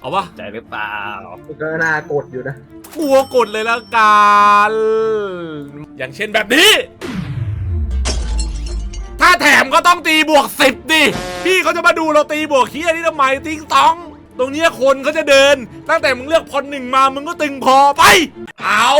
เอาปะใจหรือเปล่าก็น่ากดอยู่นะกลัวกดเลยละกันอย่างเช่นแบบนี้ ถ้าแถมก็ต้องตีบวกสิบดิพี่เขาจะมาดูเราตีบวกเฮียนี่ทำไมติงตอง ตรงเนี้ยคนเขาจะเดิน ตั้งแต่มึงเลือกพอหนึ่งมามึงก็ตึงพอไป เอา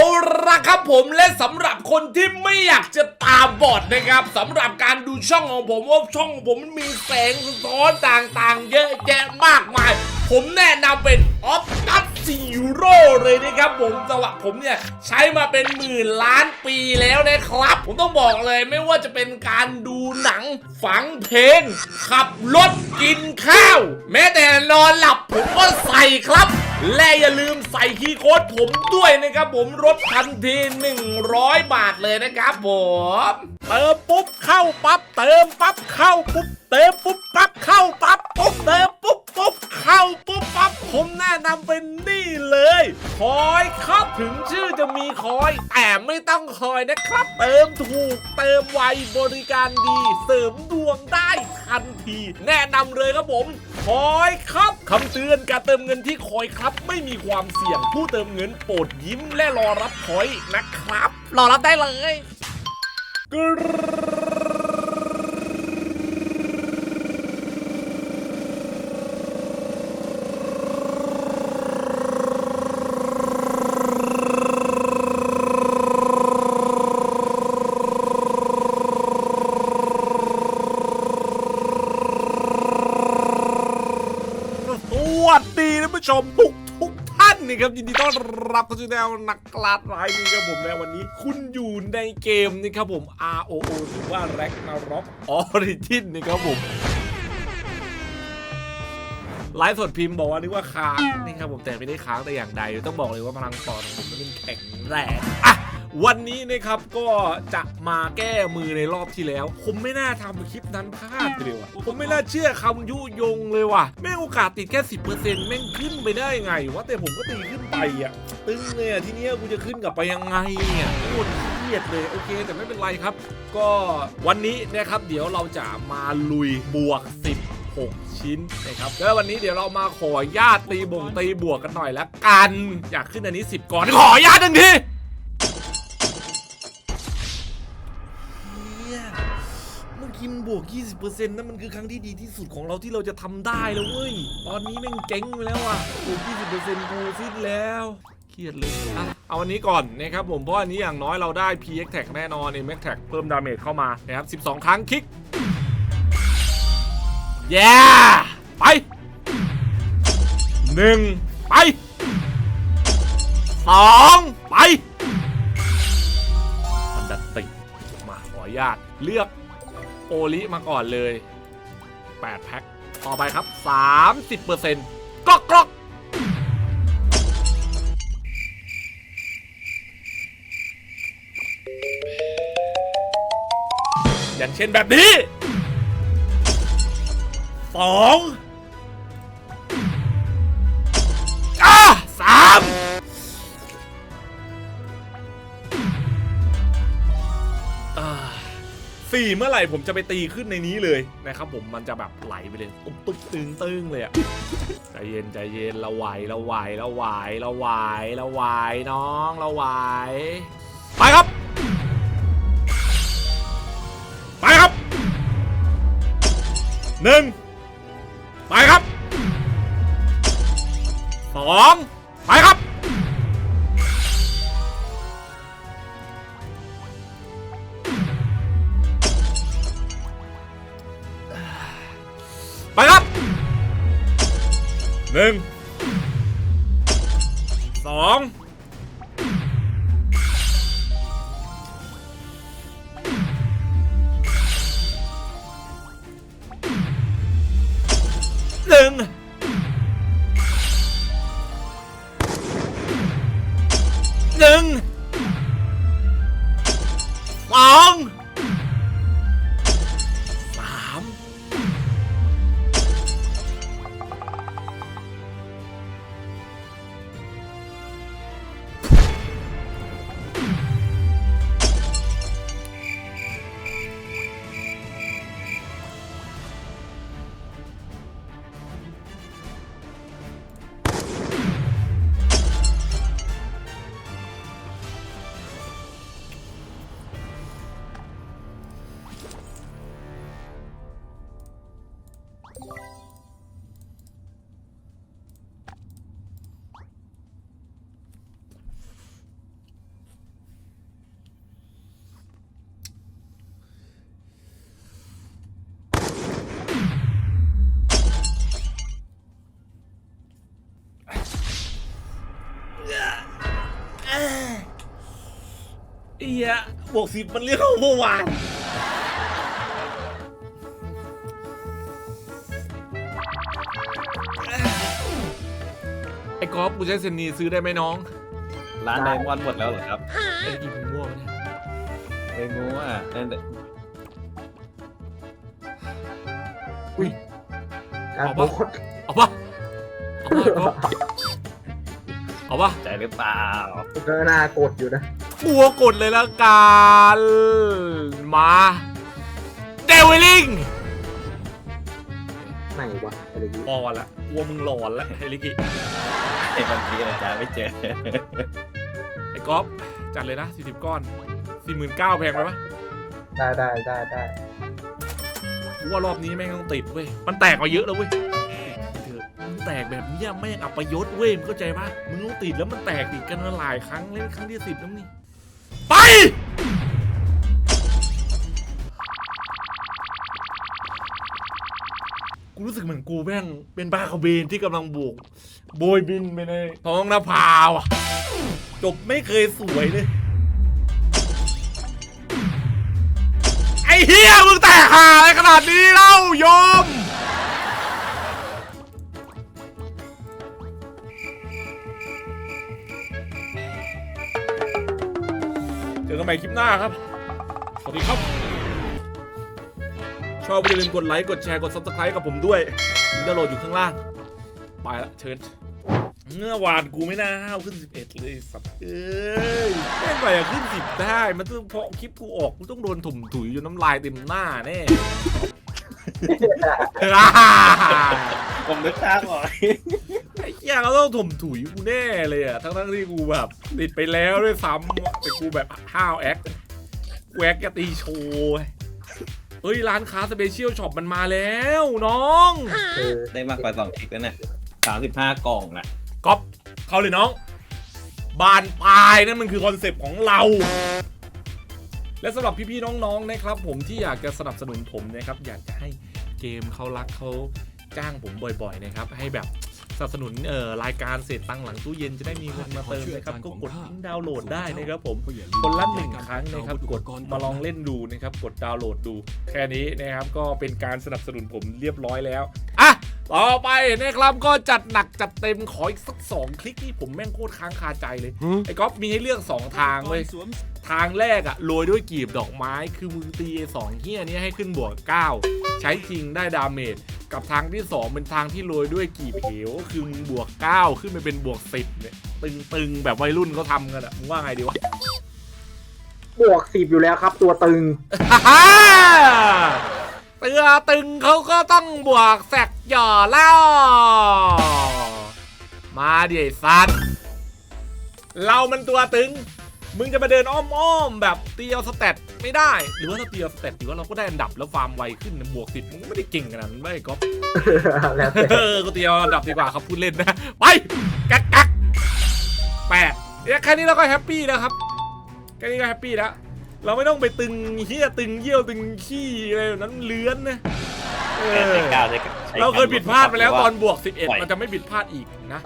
ละครับผมและสำหรับคนที่ไม่อยากจะตาบอดนะครับสำหรับการดูช่องของผมว่าช่องของผมมันมีแสงสะท้อนต่างๆ เยอะแยะมากมาย ผมแนะนำเป็นออฟตัสซีโร่เลยนะครับผมสวัสดิ์ผมเนี่ยใช้มาเป็นหมื่นล้านปีแล้วนะครับ ผมต้องบอกเลยไม่ว่าจะเป็นการดูหนังฟังเพลง ขับรถกินข้าว แม้แต่นอนหลับผมก็ใส่ครับและอย่าลืมใส่คีย์โค้ดผมด้วยนะครับผมลดทันที 100 บาทเลยนะครับผมเติมปุ๊บเข้าปั๊บเติมปั๊บเข้าปุ๊บเติมปุ๊บปั๊บเข้าปั๊บปุ๊บเติมปุ๊บ ปุ๊บเข้าปุ๊บปั๊บผมแนะนำเป็นนี่เลยคอยครับถึงชื่อจะมีคอย แต่ไม่ต้องคอยนะครับ เติมถูกเติมไวบริการดี เสริมดวงได้ทันที แนะนำเลยครับผมคอยครับคำเตือนการเติมเงินที่คอยครับ ไม่มีความเสี่ยงผู้เติมเงินโปรดยิ้มและรอรับคอยนะครับ รอรับได้เลยกร ส วัสดีท่านผู้ชมทุกทุกท่านนี่ครับยินดีต้อนรับเข้าสู่แนวนักกลาดรายนี้ครับผมในวันนี้ คุณอยู่ในเกมนี่ครับผม ROO หรือว่า Ragnarok Origin นี่ครับผมไลฟ์สดพิมพ์บอกว่านึกว่าค้างนี่ครับผมแต่ไม่ได้ค้างแต่อย่างใด ต้องบอกเลยว่าพลังปอดของผมนั้นมันแข็งแรงอะ วันนี้นะครับก็จะมาแก้มือในรอบที่แล้ว ผมไม่น่าทำคลิปนั้นพลาดเลยว่ะผมไม่น่าเชื่อคำยุยงเลยว่ะแม่งโอกาสติดแค่สิบเปอร์เซ็นต์แม่งขึ้นไปได้ไงวะแต่ผมก็ตีขึ้นไปอะตึงเลยอะทีเนี้ยกูจะขึ้นกลับไปยังไงอะโคตรเครียดเลยโอเค แต่ไม่เป็นไรครับ ก็วันนี้นะครับเดี๋ยวเราจะมาลุยบวก 10 6 ชิ้นนะครับแล้ววันนี้เดี๋ยวเรามาขอญาตตีบ่งตีบวกกันหน่อยละกัน อยากขึ้นอันนี้ 10ก่อนขอญาตหนึ่งที 20%นั่นมันคือครั้งที่ดีที่สุดของเราที่เราจะทำได้แล้วเว้ย ตอนนี้แม่งเจ๊งไปแล้วอะบวก20%กูสิ้นแล้วเครียดเลยอะเอาอันนี้ก่อนนะครับผม เพราะอันนี้อย่างน้อยเราได้ PX Tag แน่นอน MX Tag เพิ่มดาเมจเข้ามานะครับ 12 ครั้งคลิก แย่ไปหนึ่งไปสองไปมันดันติมาขออนุญาตเลือก โอลิมาก่อนเลย 8 แพ็ค ต่อไปครับ 30%กรอกกรอกอย่างเช่นแบบนี้สอง สี่เมื่อไหร่ผมจะไปตีขึ้นในนี้เลยนะครับผมมันจะแบบไหลไปเลยตุ๊บตุ๊บตึงตึงเลยอะใจเย็นใจเย็นเราไหวเราไหวเราไหวเราไหวเราไหวน้องเราไหวไปครับ ไปครับหนึ่งไปครับสองไปครับ หนึ่งสองหนึ่งหนึ่ง เอียบวกสิบมันเรียกว่าเมื่อวานไอ้กอล์ฟกูใช้เซนนีซื้อได้ไหมน้องร้านไดมอนด์หมดแล้วเหรอครับไอ้กินมั่วปะเนี่ยไม่รู้อะนั่นแหละการเอาโบปะดเอาปะเอาปะกอล์ฟเอาปะใจหรือเปล่าก็น่ากดอยู่นะ กลัวกดเลยละกันมาเดวิลลิงไหนวะอะไรอย่างงี้หลอนละกลัวมึงหลอนละไอ้ลิกิไอ้บางทีอาจารย์ไม่เจอไอ้กอล์ฟจัดเลยนะ 40 ก้อน 49,000แพงไปปะได้ได้ได้ได้กูว่ารอบนี้แม่งต้องติดเว้ย มันแตกมาเยอะแล้วเว้ยติดเถอะมึงแตกแบบนี้แม่งอับประยศเว้ยมึงเข้าใจปะมึงต้องติดแล้วมันแตกติดกันมาหลายครั้งเล่นครั้งที่สิบแล้วนี่ ไป กูรู้สึกเหมือนกูแม่งเป็นบ้าคาเบนที่กำลังโบกโบยบินไปในท้องนภาวะจบไม่เคยสวยเลย ไอ้เฮียมึงแตกหาอะไรขนาดนี้เล่าโยม กันใหม่คลิปหน้าครับ สวัสดีครับ ชอบอย่าลืมกดไลค์ กดแชร์ กด subscribe กับผมด้วยลิงก์ดาวน์โหลดอยู่ข้างล่าง ไปละเชิญเมื่อวานกูไม่น่าห้าวขึ้น 11 เลยสัตว์เอ้ยแม่งไปอะขึ้น 10 ได้ มันต้องเพราะคลิปกูออกกูต้องโดนถุ่มถุยจนน้ำลายเต็มหน้าแน่ ผมนึกทางออก ไอ้เหี้ยเขาต้องถมถุยกูแน่เลยอะทั้งทั้งๆที่กูแบบติดไปแล้วด้วยซ้ำแต่กูแบบห้าวแอคกูแอคจะตีโชว์เฮ้ย ร้านค้าสเปเชียลช็อปมันมาแล้วน้องเออได้มากกว่าสองคลิกแล้วเนี่ยสามสิบห้ากล่องนะก๊อปเข้าเลยน้อง บานปลายนั่นมันคือคอนเซปต์ของเรา และสำหรับพี่ๆน้องๆนะครับ ผมที่อยากจะสนับสนุนผมนะครับ อยากจะให้เกมเขารักเขาจ้างผมบ่อย ๆ นะครับ ให้แบบ สนับสนุนเอ่อรายการเศษตังค์หลังตู้เย็นจะได้มีเงินมาเติมนะครับก็กดลิงก์ดาวน์โหลดได้นะครับผมคนละหนึ่งครั้งนะครับกดมาลองเล่นดูนะครับกดดาวน์โหลดดู แค่นี้นะครับก็เป็นการสนับสนุนผมเรียบร้อยแล้วอะต่อไปนะครับก็จัดหนักจัดเต็มขออีกสักสองคลิกที่ผมแม่งโคตรค้างคาใจเลย ไอ้ก๊อฟมีให้เลือกสองทางเว้ยทางแรกอะโรยด้วยกีบดอกไม้ คือมึงตีไอ้สองเฮียนี้ให้ขึ้นบวก 9 ใช้จริงได้ดาเมจ กับทางที่ 2 เป็นทางที่โรยด้วยกีบเหวคือมึงบวก 9 ขึ้นไปเป็นบวก 10เนี่ยตึงๆ แบบวัยรุ่นเขาทำกันอะมึงว่าไงดีวะ บวกสิบอยู่แล้วครับ ตัวตึงฮ่าฮ่าเตือตึงเขาก็ต้องบวกแสกหย่อแล้ว มาดิไอ้สัตว์เรามันตัวตึง มึงจะมาเดินอ้อมๆแบบเตียวสเตตไม่ได้ หรือว่าถ้าเตียวสเตตหรือว่าเราก็ได้อันดับแล้วฟาร์มไวขึ้นบวกสิบมึงไม่ได้เก่งขนาดนั้นไม่ก็แล้วแต่เออก็เตียวอันดับดีกว่าครับพูดเล่นนะไปกักกักแปดแค่นี้เราก็แฮปปี้แล้วครับแค่นี้ก็แฮปปี้แล้วเราไม่ต้องไปตึงเฮี้ยตึงเยี่ยวตึงขี้อะไรนั้นเลื้อนนะเราเคยผิดพลาดไปแล้วตอนบวกสิบเอ็ดมันจะไม่ผิดพลาดอีกนะ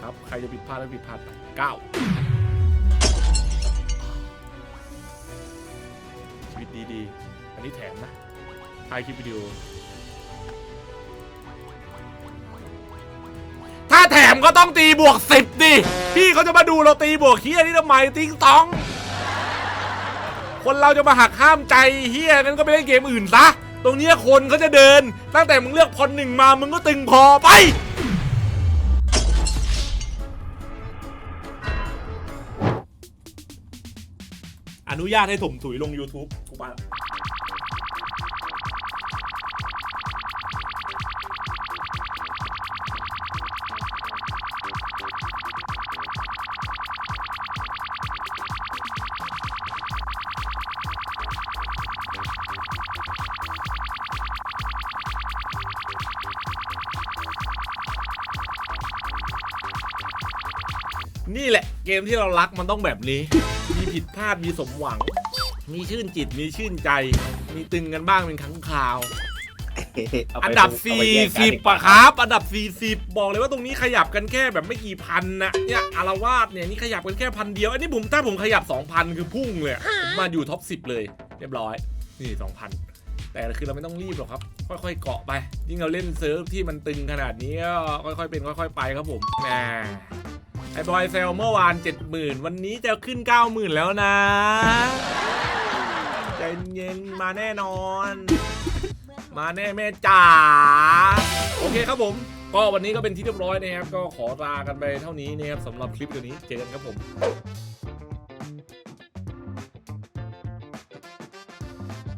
ครับ ใครจะผิดพลาดก็ผิดพลาดไปเก้า ดีๆ อันนี้แถมนะถ่ายคลิปวิดีโอ ถ้าแถมก็ต้องตีบวก10ดิ พี่เขาจะมาดูเราตีบวกเฮียนี่ทำไมติงตอง คนเราจะมาหักห้ามใจเฮียนั้นก็ไปเล่นเกมอื่นซะ ตรงเนี้ยคนเขาจะเดิน ตั้งแต่มึงเลือกพรหนึ่งมา มึงก็ตึงพอไป อนุญาตให้ถมถุยลง YouTube กูมาละนี่แหละเกมที่เรารักมันต้องแบบนี้ มีผิดพลาดมีสมหวัง มีชื่นจิตมีชื่นใจ มีตึงกันบ้างเป็นครั้งคราว เาไปอันดับ เอาไปแยกกันดี40กว่าอะครับ อันดับ 40 บอกเลยว่าตรงนี้ขยับกันแค่แบบไม่กี่พันนะเนี่ยอารวาสเนี่ยนี่ขยับกันแค่พันเดียว อันนี้ผมถ้าผมขยับ 2,000 คือพุ่งเลยอะผมมาอยู่ท็อป 10 เลย เรียบร้อย นี่ 2,000 แต่คือเราไม่ต้องรีบหรอกครับ ค่อยๆเกาะไป ยิ่งเราเล่นเซิร์ฟที่มันตึงขนาดนี้ก็ค่อยๆเป็นค่อย ๆ ไปครับผมแหม ไอ้บอยเซลเมื่อวาน 70,000 วันนี้จะขึ้น 90,000 แล้วนะ ใจเย็นมาแน่นอน มาแน่แม่จ๋า โอเคครับผม ก็วันนี้ก็เป็นที่เรียบร้อยนะครับ ก็ขอลากันไปเท่านี้นะครับสำหรับคลิปเดี๋ยวนี้ เจอกันครับผม